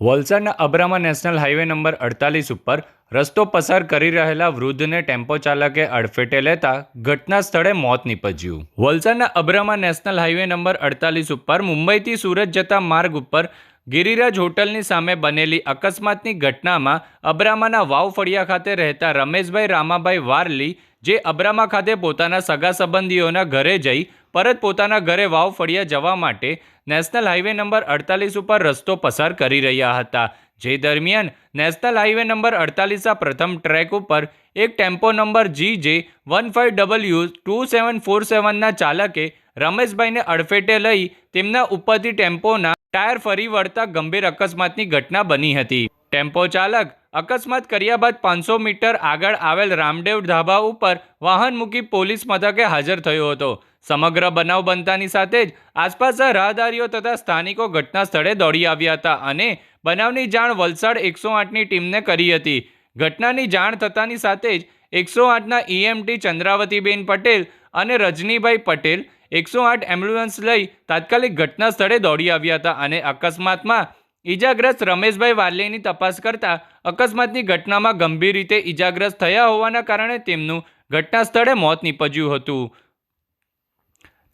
વલસાડના Abrama national highway number અડતાલીસ ઉપર રસ્તો પસાર કરી રહેલા વૃદ્ધને ટેમ્પો ચાલકે અડફેટે લેતા ઘટના સ્થળે મોત નીપજ્યું. વલસાડના અબ્રામા નેશનલ હાઈવે નંબર અડતાલીસ ઉપર મુંબઈથી સુરત જતા માર્ગ ઉપર ગિરિરાજ હોટલની સામે બનેલી અકસ્માતની ઘટનામાં અબ્રામાના વાવ ફળિયા ખાતે રહેતા રમેશભાઈ રામાભાઈ વારલી, જે અબ્રામા ખાતે પોતાના સગા સંબંધીઓના ઘરે જઈ પરત પોતાના ઘરે વાવ ફળિયા જવા માટે નેશનલ હાઈવે નંબર અડતાલીસ ઉપર રસ્તો પસાર કરી રહ્યા હતા. જે દરમિયાન નેશનલ હાઈવે નંબર અડતાલીસના પ્રથમ ટ્રેક ઉપર એક tempo number G J one five W two seven four સેવનના ચાલકે રમેશભાઈને અડફેટે લઈ તેમના ઉપરથી ટેમ્પોના ટાયર ફરી વળતા ગંભીર અકસ્માતની ઘટના બની હતી. ટેમ્પો ચાલક અકસ્માત કર્યા બાદ પાંચસો મીટર આગળ આવેલ રામદેવ ધાબા ઉપર વાહન મૂકી પોલીસ મથકે હાજર થયો હતો. સમગ્ર બનાવ બનતાની સાથે જ આસપાસના રાહદારીઓ તથા સ્થાનિકો ઘટના સ્થળે દોડી આવ્યા હતા અને બનાવની જાણ વલસાડ એકસો આઠની ટીમને કરી હતી. ઘટનાની જાણ થતાની સાથે જ એકસો આઠના ઈએમટી ચંદ્રાવતીબેન પટેલ અને રજનીભાઈ પટેલ એકસો આઠ એમ્બ્યુલન્સ લઈ તાત્કાલિક ઘટના સ્થળે દોડી આવ્યા હતા અને અકસ્માતમાં ઈજાગ્રસ્ત રમેશભાઈ વાર્લેની તપાસ કરતા અકસ્માતની ઘટનામાં ગંભીર રીતે ઈજાગ્રસ્ત થયા હોવાના કારણે તેમનું ઘટના સ્થળે મોત નીપજ્યું હતું.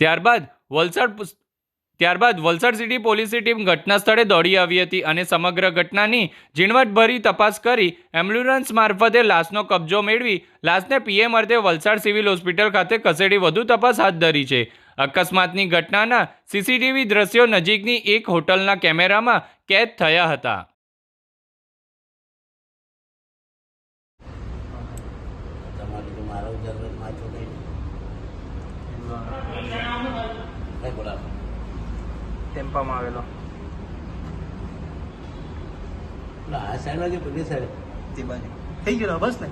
ત્યારબાદ વલસાડ ત્યારબાદ વલસાડ સિટી પોલીસની ટીમ ઘટના સ્થળે દોડી આવી હતી અને સમગ્ર ઘટનાની ઝીણવટભરી તપાસ કરી એમ્બ્યુલન્સ મારફતે લાશનો કબજો મેળવી લાશને પીએમ અર્થે વલસાડ સિવિલ હોસ્પિટલ ખાતે ખસેડી વધુ તપાસ હાથ ધરી છે. અકસ્માતની ઘટનાના સીસીટીવી દ્રશ્યો નજીકની એક હોટલના કેમેરામાં કેદ થયા હતા. મારો ટેમ્પામાં આવેલો આ સાઈડ સાઈડ તે બાજુ થઈ ગયો બસ ને